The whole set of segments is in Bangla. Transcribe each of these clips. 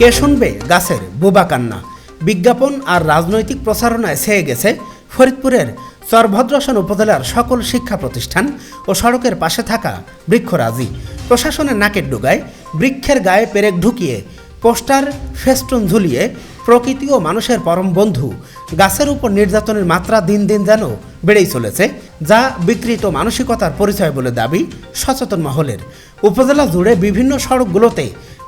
কে শুনবে? গাছের বোবা কান্না। বিজ্ঞাপন আর রাজনৈতিক প্রচারণায় ছেয়ে গেছে ফরিদপুরের চরভদ্রসন উপজেলার সকল শিক্ষা প্রতিষ্ঠান ও সড়কের পাশে থাকা বৃক্ষরাজি। প্রশাসনের নাকের ডুগায় বৃক্ষের গায়ে পেরেক ঢুকিয়ে পোস্টার ফেস্টুন ঝুলিয়ে প্রকৃতি ও মানুষের পরম বন্ধু। গাছের উপর নির্যাতনের মাত্রা দিন দিন যেন বেড়েই চলেছে, যা বিকৃত মানসিকতার পরিচয় বলে দাবি সচেতন মহলের। উপজেলা জুড়ে বিভিন্ন সড়কগুলোতে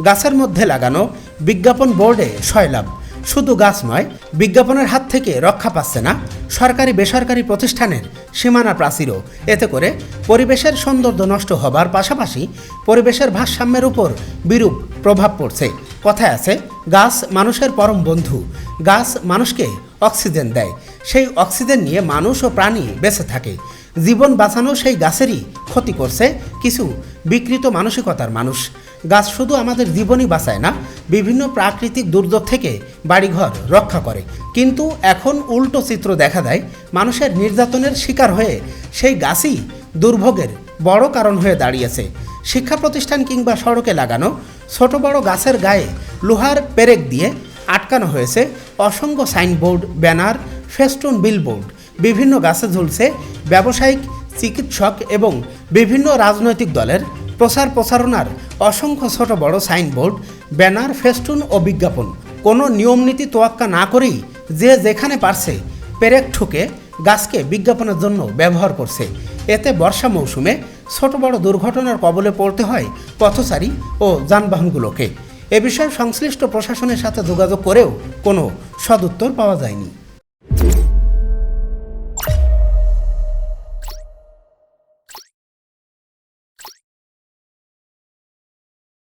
গাছের মধ্যে লাগানো বিজ্ঞাপন বোর্ডে সয়লাভ শুধু গাছ নয়, বিজ্ঞাপনের হাত থেকে রক্ষা পাচ্ছে না সরকারি বেসরকারি প্রতিষ্ঠানের সীমানা প্রাচীরও। এতে করে পরিবেশের সৌন্দর্য নষ্ট হবার পাশাপাশি পরিবেশের ভারসাম্যের উপর বিরূপ প্রভাব পড়ছে। কথায় আছে গাছ মানুষের পরম বন্ধু। গাছ মানুষকে অক্সিজেন দেয়। সেই অক্সিজেন নিয়ে মানুষ ও প্রাণী বেঁচে থাকে। জীবন বাঁচানো সেই গাছেরই ক্ষতি করছে কিছু বিকৃত মানসিকতার মানুষ। গাছ শুধু আমাদের জীবনই বাঁচায় না, বিভিন্ন প্রাকৃতিক দুর্যোগ থেকে বাড়িঘর রক্ষা করে। কিন্তু এখন উল্টো চিত্র দেখা দেয়, মানুষের নির্যাতনের শিকার হয়ে সেই গাছই দুর্ভোগের বড় কারণ হয়ে দাঁড়িয়েছে। শিক্ষা প্রতিষ্ঠান কিংবা সড়কে লাগানো ছোট বড় গাছের গায়ে লোহার পেরেক দিয়ে আটকানো হয়েছে অসংখ্য সাইনবোর্ড, ব্যানার, ফেস্টুন, বিলবোর্ড। বিভিন্ন গাছে ঝুলছে ব্যবসায়িক, চিকিৎসক এবং বিভিন্ন রাজনৈতিক দলের প্রচার প্রচারণার অসংখ্য ছোট বড় সাইনবোর্ড, ব্যানার, ফেস্টুন ও বিজ্ঞাপন। কোনো নিয়মনীতি তোয়াক্কা না করেই যে যেখানে পারছে পেরেক ঠুকে গাছকে বিজ্ঞাপনের জন্য ব্যবহার করছে। এতে বর্ষা মৌসুমে ছোট বড় দুর্ঘটনার কবলে পড়তে হয় পথচারী ও যানবাহনগুলোকে। এ বিষয়ে সংশ্লিষ্ট প্রশাসনের সাথে যোগাযোগ করেও কোনো সদুত্তর পাওয়া যায়নি।